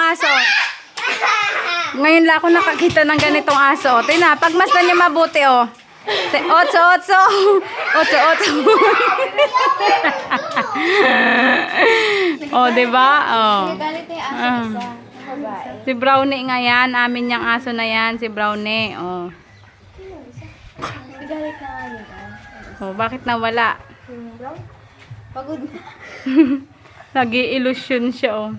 aso. Ngayon lang ako nakakita ng ganitong aso. Tina, pagmasdan niyo mabuti, oh. Otso, otso. Otso, otso. oh, di ba? Oh. Babae. Si Brownie nga yan. Amin yung aso na yan. Si Brownie. Oh. Galit na nga nila. oh bakit nawala? Pagod na. Nag-i-illusion siya, oh.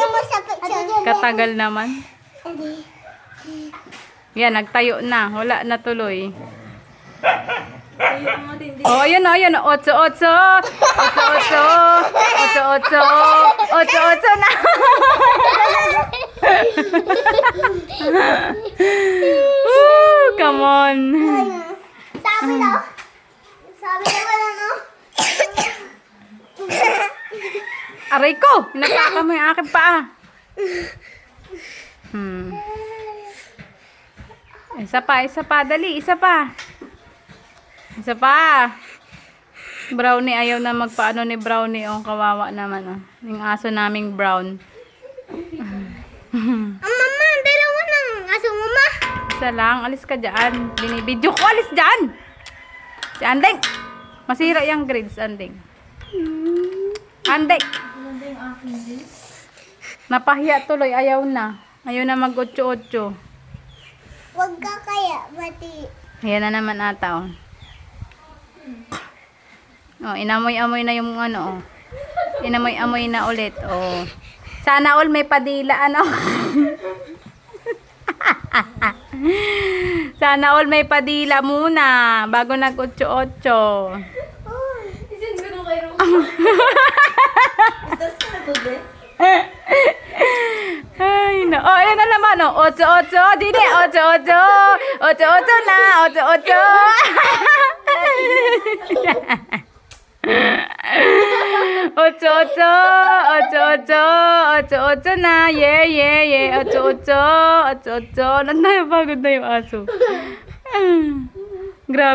Tignan mo sa picture. Katagal naman. Yan, nagtayo na. Wala na tuloy. Oh, ayun na, ayun na. Otso, otso. Otso, otso. Otso, otso. Otso, otso na. Woo, come on. Sabi daw. Sabi naman ano. Aray ko! Hinataka mo yung aking paa. Hmm. Isa pa, isa pa. Dali, isa pa. Isa pa. Brownie, ayaw na magpaano ni Brownie. Oh, kawawa naman. Oh. Yung aso naming brown. Ang mama, dalawa ng aso mo ma. Isa lang, alis ka dyan. Binibidyo ko, alis dyan! Si Andeng! Masira yung grades, Andeng. Andeng! Napahiya tuloy, ayaw na. Ayaw na mag 8 Huwag ka kaya, bati. Ayan na naman ata, oh. Oh, inamoy-amoy na yung ano, oh. Inamoy-amoy na ulit, oh. Sana all may padila, ano. Sana all may padila muna bago nag 8 no ojo ocho দিদি ojo ojo, ojo ojo na, ojo ojo. Ojo ojo, ojo ojo, ojo ojo na, ye ye ye ojo ojo, ocho ocho না না বাগুদ নাই আসো গ্রাব